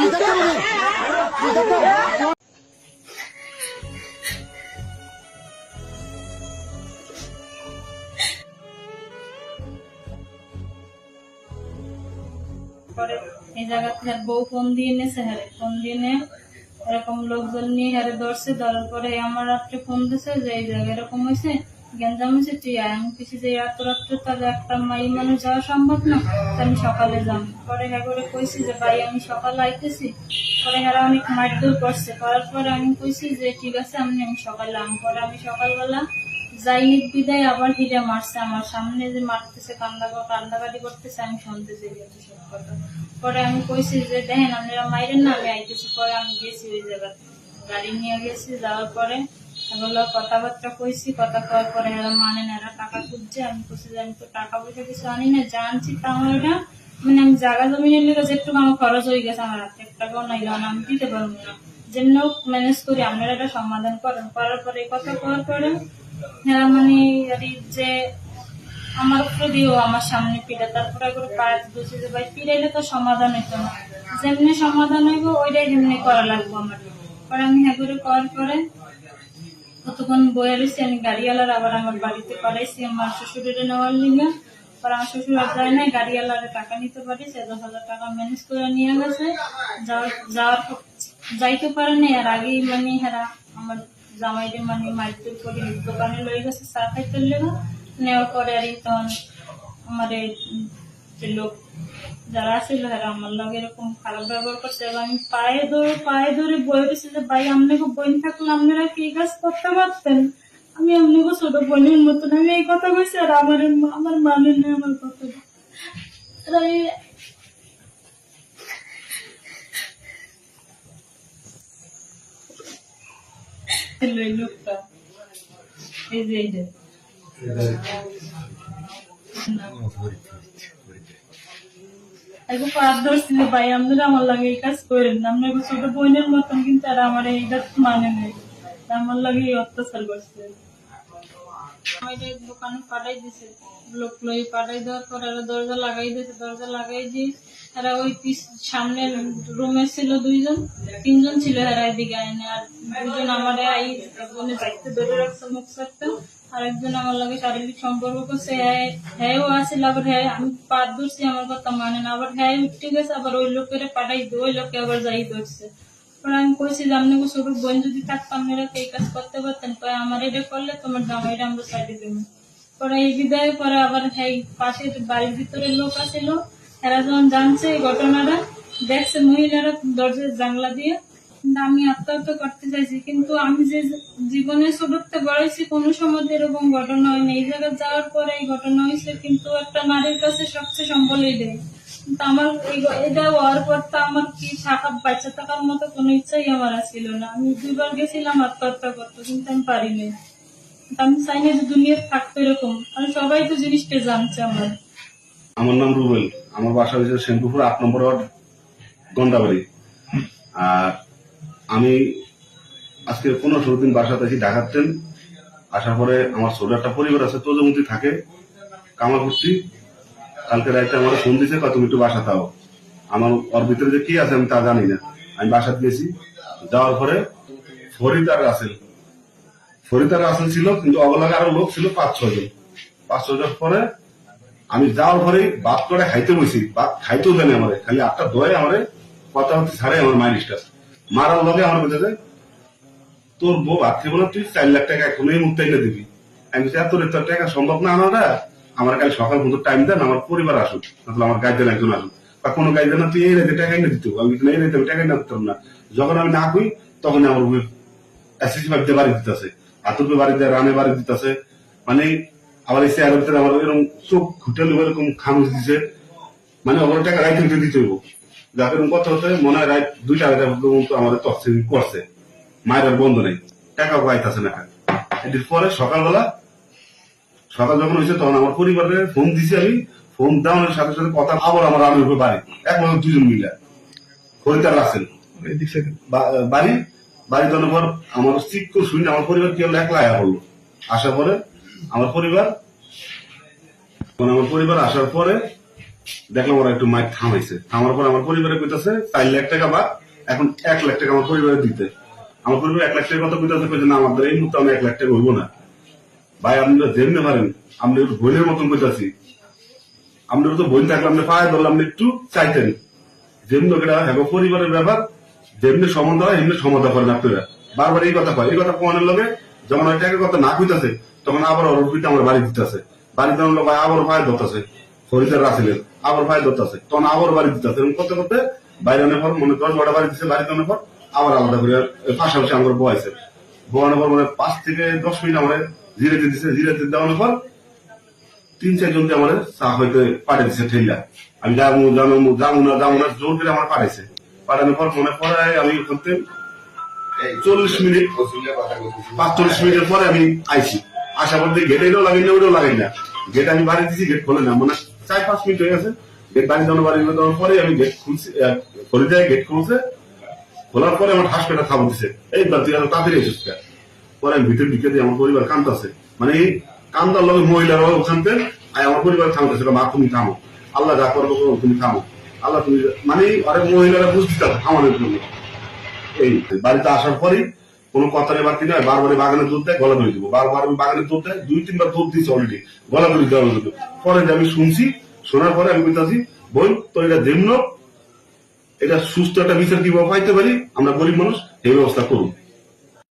이장 때문에 이장 때문에 এই জায়গা ধরার পরে আমার রাত্রে ফোন একটা মাই মানুষ যাওয়া সম্ভব না? আমি সকালে যাম। পরে হ্যাঁ করে যে, ভাই, আমি সকালে আইতেছি। পরে হ্যাঁ অনেক মারধর করছে। করার পরে আমি কইছি যে, ঠিক আছে, আমি আমি সকালে আম পরে আমি সকালবেলা যাই বিদায় আবার হিরে মারছে আমার সামনে যে মারতেছে, কান্দা কান্দাকাটি করতেছে, আমি শুনতেছি সব কথা। পরে আমি কইছি যে, দেখেন, আপনারা মাইরেন না, আমি আইতেছি। পরে আমি গেছি ওই জায়গাতে গাড়ি নিয়ে গেছি, যাওয়ার পরে এগুলো কথাবার্তা কইছি, কথা কওয়ার পরে এরা মানে না, এরা টাকা খুঁজছে। আমি কইছি যে, আমি তো টাকা পয়সা কিছু আনি না জানছি তা আমার এটা মানে আমি জায়গা জমিনের লেগে যেটুকু আমার খরচ হয়ে গেছে আমার হাতে টাকাও নাই কারণ আমি দিতে পারব না। যেমন ম্যানেজ করি, আপনারা এটা সমাধান করেন। করার পরে কথা কওয়ার পরে মানে আর যে আমার উপরে দিও আমার সামনে পিড়ে, তারপরে করে পায়ে বলছে যে ভাই পিড়াইলে তো সমাধান হইতো না। যেমনি সমাধান হইব, ওইটাই যেমনি করা লাগবে আমার। পরে আমি হ্যাঁ করে করার পরে কতক্ষণ বয়ে রয়েছি আমি গাড়িওয়ালার আবার আমার বাড়িতে পাঠাইছি আমার শ্বশুরের নেওয়ার লিগে। পরে আমার শ্বশুর আর যায় নাই, গাড়িওয়ালারে টাকা নিতে পারি, সে দশ হাজার টাকা ম্যানেজ করে নিয়ে গেছে। যাওয়ার যাওয়ার যাইতে পারেনি আর আগেই মানে হেরা আমার জামাইরে মানে মাইকের করে দোকানে লয়ে গেছে, চা খাইতে লেগে নেওয়ার পরে আর তখন আমার লোক যারা ছিল হেরা আমার লগে এরকম খারাপ ব্যবহার করছে, এবং আমি পায়ে ধরে পায়ে ধরে বই রয়েছে যে, ভাই আপনাকে বই থাকলে আপনারা কি কাজ করতে পারতেন? আমি আপনাকে ছোট বোনের মতন, আমি এই কথা কইছি, আর আমার আমার মানে নেই, আমার কথা। এই লোকটা এই যে এই যে একটু ধরছিল ভাই আপনারা আমার লাগে এই কাজ করেন আপনার ছোট বোনের মতন কিন্তু আর আমার এইটা মানে নেই। আমার লাগে অত্যাচার করছে। দুজন আমার একজন আমার লাগে শারীরিক সম্পর্ক করছে হ্যাঁ হ্যাঁ আমি পাত আমার কথা মানে না, আবার হ্যাঁ উঠতে গেছে, আবার ওই লোকের পাঠাই ওই লোকে আবার যাই ধরছে। এই কাজ করতে পারতেন? আমার এটা করলে তোমার আমরা সাইডে দেবো। এই বিদায় পরে আবার পাশের বাড়ির ভিতরে লোক জানছে এই ঘটনাটা, দেখছে মহিলারা দরজার জানলা দিয়ে, কিন্তু আমি আত্মহত্যা করতে চাইছি, কিন্তু আমি যে জীবনে ছোটতে বড়াইছি, কোনো সময় এরকম ঘটনা হয়নি। এই জায়গায় যাওয়ার পরে এই ঘটনা হয়েছে, কিন্তু একটা নারীর কাছে সবচেয়ে সম্বলই দেয়। আমার এটা হওয়ার পর তো আমার কি থাকা, বাচ্চা থাকার মতো কোনো ইচ্ছাই আমার ছিল না। আমি দুইবার গেছিলাম আত্মহত্যা কিন্তু আমি পারিনি। আমি যে থাকতো এরকম। সবাই তো জিনিসটা জানছে আমার। আমার নাম রুবেল। আমার বাসা হয়েছে শ্যামপুকুর আট নম্বর ওয়ার্ড, গন্ডাবাড়ি। আর আমি আজকে পনেরো ষোলো দিন বাসাতে আছি ঢাকাতেন আসার পরে আমার ছোট একটা পরিবার আছে, তোজমতি থাকে কামারকুর্তি কালকে রাইতে আমার ফোন দিছে কত তুমি একটু বাসা তাও আমার ওর ভিতরে যে কি আছে আমি তা জানি না। আমি বাসাতে গেছি, যাওয়ার পরে ফরিদ আর রাসেল ফরিদ আর ছিল, কিন্তু অবলাগে আরও লোক ছিল পাঁচ, ছয় জন। পাঁচ, ছয় জন পরে আমি যাওয়ার পরে ভাত করে খাইতে বসি ভাত খাইতেও জানি আমার, খালি আটটা দয়ে আমারে কথা হচ্ছে, ছাড়ে, আমার মাইলিশটা মারার লগে আমার বলতে যায় তোর বউ ভাত বলে, তুই চার লাখ টাকা এখনই মুক্ত এনে দিবি। আমি এত টাকা সম্ভব না আনাটা আমার কাল সকাল পর্যন্ত টাইম দেন, আমার পরিবার আসুক তাহলে আমার গাইডেন একজন আসুক। বা কোনো গাইডেন না, তুই এই রেতে টাকা এনে দিত, আমি এই রেতে আমি টাকা এনে দিতাম না। যখন আমি না কই তখন আমার এসএসসি বাড়িতে বাড়ি দিতেছে, আতুপে বাড়ি দেয় রানে বাড়ি দিতেছে। মানে আবার এই চেয়ারের ভিতরে আমার এরকম চোখ ঘুটে নেব এরকম খামুচ দিছে। মানে ওগুলো টাকা রাইতে উঠে দিতে হইব। যাকে, এরকম কথা হতে মনে হয় রাইট দুইটা, আড়াইটা পর্যন্ত আমাদের তফসিল করছে। মায়ের বন্ধ নেই টাকা পাইতেছে না। এটির পরে সকালবেলা সকাল যখন হয়েছে তখন আমার পরিবারের ফোন দিছি আমি। ফোন দেওয়ানোর সাথে সাথে কথা আবার আমার আমি উপরে বাড়ি। এক বছর দুজন মিলে। সাইডে বা- বাড়ি বাড়ি দেওয়ার পর আমার চিক্ক শুনে আমার পরিবার কি হলো একলা আয়া হলো আসার পরে আমার পরিবার আমার পরিবার আসার পরে দেখলাম ওরা একটু মাইক থামাইছে। থামার পর আমার পরিবারে কইতাছে চার লাখ টাকা বা এখন এক লাখ টাকা আমার পরিবারে দিতে। আমার পরিবার এক লাখ টাকা কথা কইতাছে কইছে না আমাদের এই মুহূর্তে আমি এক লাখ টাকা হইব না। ভাই, আপনারা যেমনি পারেন আপনি একটু বইনের মতন কইতাছি আপনার তো বই থাকলে আপনি পায়ে ধরলে আপনি একটু চাইতেন। যেমনি ওটা হ্যাঁ পরিবারের ব্যাপার, যেমনি সম্বন্ধ হয়, এমনি সমাধা করেন আপনারা। বারবার এই কথা কয়, এই কথা কোয়ানের লগে যখন ওই টাকার কথা না কইতাছে, তখন আবার ওর পিঠে আমার বাড়ি দিতেছে। বাড়ি দেওয়ার লোক আবার পায়ে ধরতেছে। ফরিদার রাসেলের, আবার পায়ে ধরতেছে। তখন আবার বাড়ি দিতেছে। এরকম করতে করতে বাইরে আনার পর, মনে দশ বারোটা বাড়ি দিচ্ছে বাড়ি দেওয়ার পর আবার আলাদা করে পাশাপাশি আমার বয়েছে বোয়ানোর পর মানে পাঁচ থেকে দশ মিনিট আমার জিরেতে দিচ্ছে জিরেতে দেওয়ানোর পর তিন চারজন দিয়ে আমার চা হইতে পাঠিয়ে দিচ্ছে ঠেলা আমি যাব যাব যাব না যাব না, জোর করে আমার পাঠাইছে। পাঠানোর পর মনে পড়ে আমি করতে চল্লিশ মিনিট, পাঁচচল্লিশ মিনিটের পরে আমি আইছি। আসার পর দিয়ে গেট এটাও লাগাই না, ওটাও লাগাই না। গেট আমি বাড়ি দিছি গেট খোলে না। মানে চার, পাঁচ মিনিট হয়ে গেছে। গেট বাড়ি দেওয়ার বাড়ি দেওয়ার পরে আমি গেট খুলছি খুলে দেয় গেট খুলছে। খোলার পরে আমার হাসপাতাল খাবার দিছে। এই তুই এত তাড়াতাড়ি এসেছিস? পরে ভিতরে ঢুকে দিয়ে আমার পরিবার কান্দতেছে মানে কান্দার লগে মহিলারা ওখান থেকে আর আমার পরিবার থামতেছে মা তুমি থামো আল্লাহ যা করব করো, তুমি থামো আল্লাহ তুমি মানে অনেক মহিলারা বুঝতে আমাদের জন্য। এই বাড়িতে আসার পরেই কোনো কথা নেই বাড়তি নয় বারবারই বাগানে দুধ দেয় গলা ধরে দিব। বারবার আমি বাগানে দুধ দেয় দুই তিনবার দুধ দিয়েছি অলরেডি গলা ধরে দেওয়া হলো পরে আমি শুনছি শোনার পরে আমি বলতেছি বোন তো এটা যেমন এটা সুস্থ একটা বিচার কীভাবে পাইতে পারি? আমরা গরিব মানুষ এই ব্যবস্থা করুন।